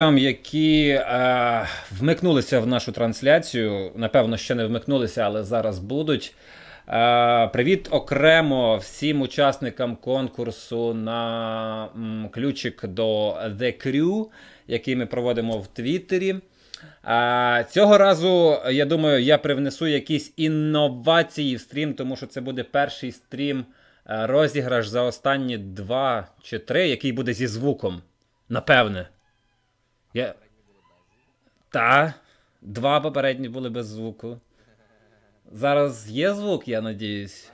Які е, вмикнулися в нашу трансляцію, напевно, ще не вмикнулися, але зараз будуть. Е, Привіт окремо всім учасникам конкурсу на м, ключик до The Crew, який ми проводимо в Твіттері. Е, цього разу, я думаю, я привнесу якісь інновації в стрім, тому що це буде перший стрім е, розіграш за останні два чи три, який буде зі звуком. Напевне. Я... Та, два попередні були без звуку. Зараз є звук, я надіюсь.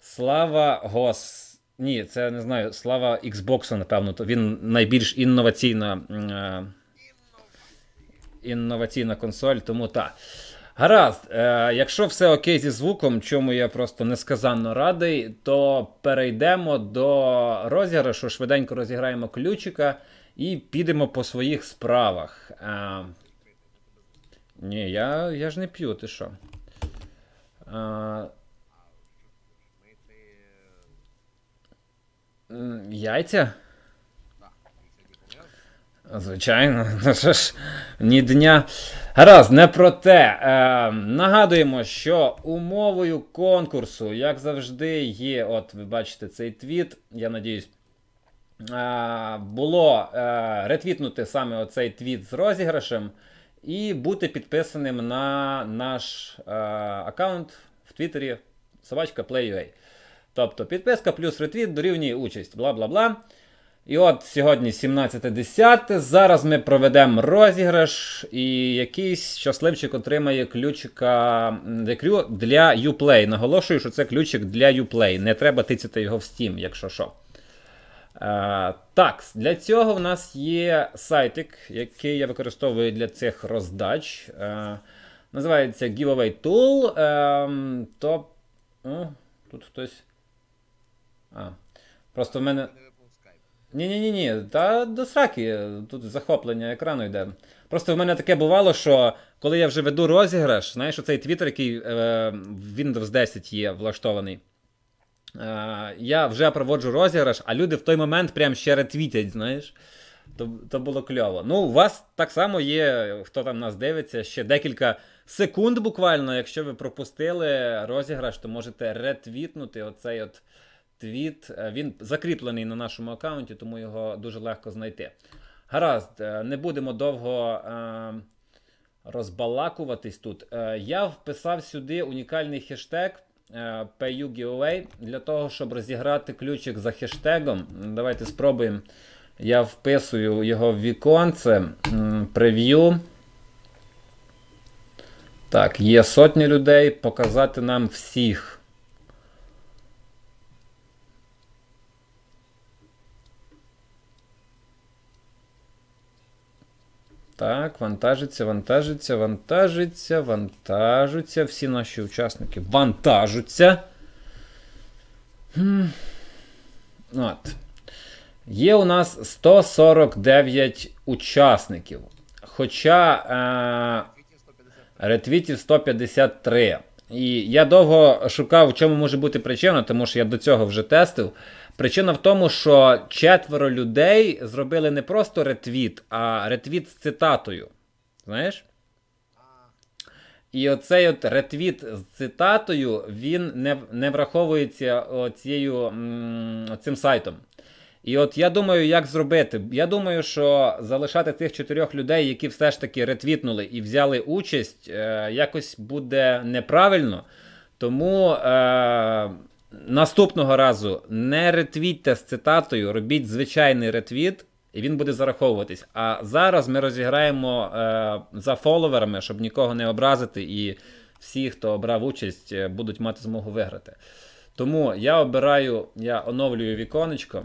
Слава Гос. Ні, це не знаю. Слава Xbox, напевно, то він найбільш інноваційна. Е... Інноваційна консоль, тому так. Гаразд, е, якщо все окей зі звуком, чому я просто несказанно радий, то перейдемо до розіграшу, швиденько розіграємо ключика і підемо по своїх справах. А, Ні, я я ж не п'ю, ти що? А, Яйця? Звичайно, ну що ж, ні дня. Гаразд, не про те. Е, Нагадуємо, що умовою конкурсу, як завжди, є. От, ви бачите цей твіт, я надіюсь. Було ретвітнути саме оцей твіт з розіграшем і бути підписаним на наш аккаунт в Твіттері собачка Play.ua. Тобто підписка плюс ретвіт дорівнює участь, бла бла бла. І от сьогодні 17.10. Зараз ми проведемо розіграш, і якийсь щасливчик отримає ключика для Uplay. Наголошую, що це ключик для Uplay. Не треба тицяти його в Steam, якщо що. Uh, так, для цього в нас є сайтик, який я використовую для цих роздач. Uh, називається Giveaway Tool. Uh, то... О, тут хтось. А, Просто в мене. Ні-ні, ні та до сраки, тут захоплення екрану йде. Просто в мене таке бувало, що коли я вже веду розіграш, знаєш, оцей твіттер, який е, в Windows 10 є влаштований. Е, я вже проводжу розіграш, а люди в той момент прям ще ретвітять, знаєш. То то було кльово. Ну, у вас так само є, хто там нас дивиться, ще декілька секунд буквально. Якщо ви пропустили розіграш, то можете ретвітнути оцей от твіт. Е, він закріплений на нашому аккаунті, тому його дуже легко знайти. Гаразд, е, не будемо довго розбалакуватись тут. Я вписав сюди унікальний хештег. PU Giveaway для того, щоб розіграти ключик за хештегом. Давайте спробуємо. Я вписую його в віконце. Прев'ю. Так, є сотні людей. Показати нам всіх. Так, вантажиться, вантажиться, вантажиться, вантажуться. Всі наші учасники вантажуться. От. Є у нас 149 учасників. Хоча е, ретвітів 153. І я довго шукав, в чому може бути причина, тому що я до цього вже тестив. Причина в тому, що четверо людей зробили не просто ретвіт, а ретвіт з цитатою. Знаєш? І оцей от ретвіт з цитатою, він не не враховується цією, цим сайтом. І от я думаю, як зробити. Я думаю, що залишати тих чотирьох людей, які все ж таки ретвітнули і взяли участь, е, якось буде неправильно. Тому. Е, Наступного разу не ретвітьте з цитатою, робіть звичайний ретвіт, і він буде зараховуватись. А зараз ми розіграємо е, за фоловерами, щоб нікого не образити, і всі, хто обрав участь, е, будуть мати змогу виграти. Тому я обираю, я оновлюю віконечко,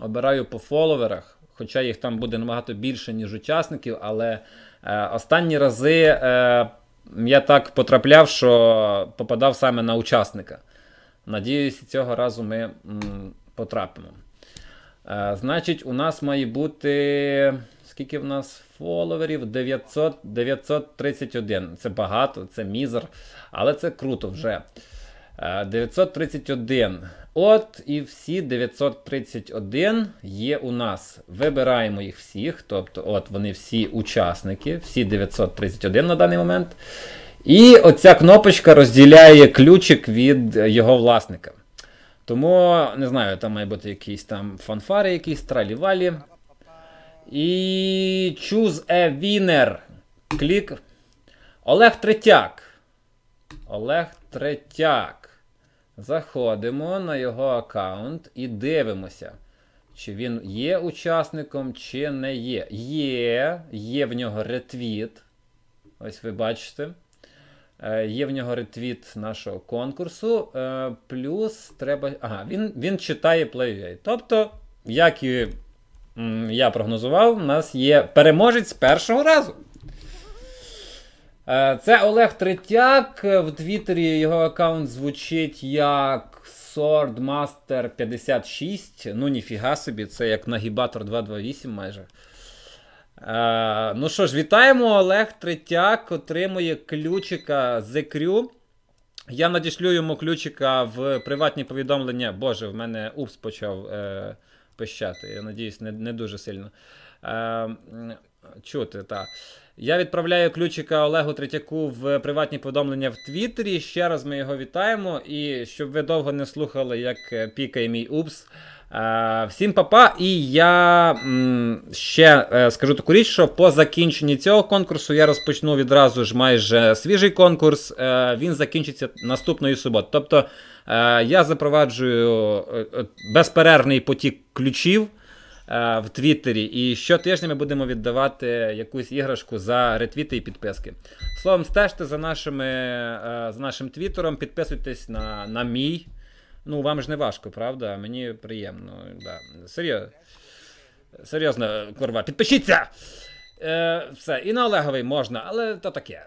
обираю по фоловерах, хоча їх там буде набагато більше, ніж учасників, але е, останні рази е, я так потрапляв, що попадав саме на учасника. Надіюсь, цього разу ми потрапимо. Е, Значить, у нас має бути. Скільки в нас фоловерів? 900, 931. Це багато, це мізер, але це круто вже. Е, 931. От і всі 931 є у нас. Вибираємо їх всіх. Тобто, от вони всі учасники, всі 931 на даний момент. І оця кнопочка розділяє ключик від його власника. Тому, не знаю, там має бути якісь там фанфари, якісь тралі-валі. І choose a winner. Клік. Олег Третяк. Олег Третяк. Заходимо на його аккаунт і дивимося, чи він є учасником, чи не є. Є, є в нього ретвіт. Ось ви бачите. Е, Є в нього ретвіт нашого конкурсу. Е, Плюс треба. Ага, він, він читає PlayUA. Тобто, як і я прогнозував, у нас є переможець першого разу. Е, Це Олег Третяк. В Твіттері його аккаунт звучить як Swordmaster 56. Ну, ніфіга собі, це як нагібатор 228 майже. Е, ну що ж, вітаємо. Олег Третяк отримує ключика з Crew. Я надішлю йому ключика в приватні повідомлення. Боже, в мене упс почав е, пищати. Я надіюсь, не, не дуже сильно. Е, чути, так. Я відправляю ключика Олегу Третяку в приватні повідомлення в Твіттері. Ще раз ми його вітаємо. І щоб ви довго не слухали, як е, пікає мій упс. Е, всім папа. І я ще е, скажу таку річ, що по закінченні цього конкурсу я розпочну відразу ж майже свіжий конкурс. Він закінчиться наступної суботи. Тобто я запроваджую безперервний потік ключів в Твіттері. І щотижня ми будемо віддавати якусь іграшку за ретвіти і підписки. Словом, стежте за, нашими, е, за нашим твіттером, підписуйтесь на, на мій. Ну, вам ж не важко, правда? Мені приємно. Да. Серйозно. Серйозно, курва, підпишіться! Е, все, і на Олеговий можна, але то таке.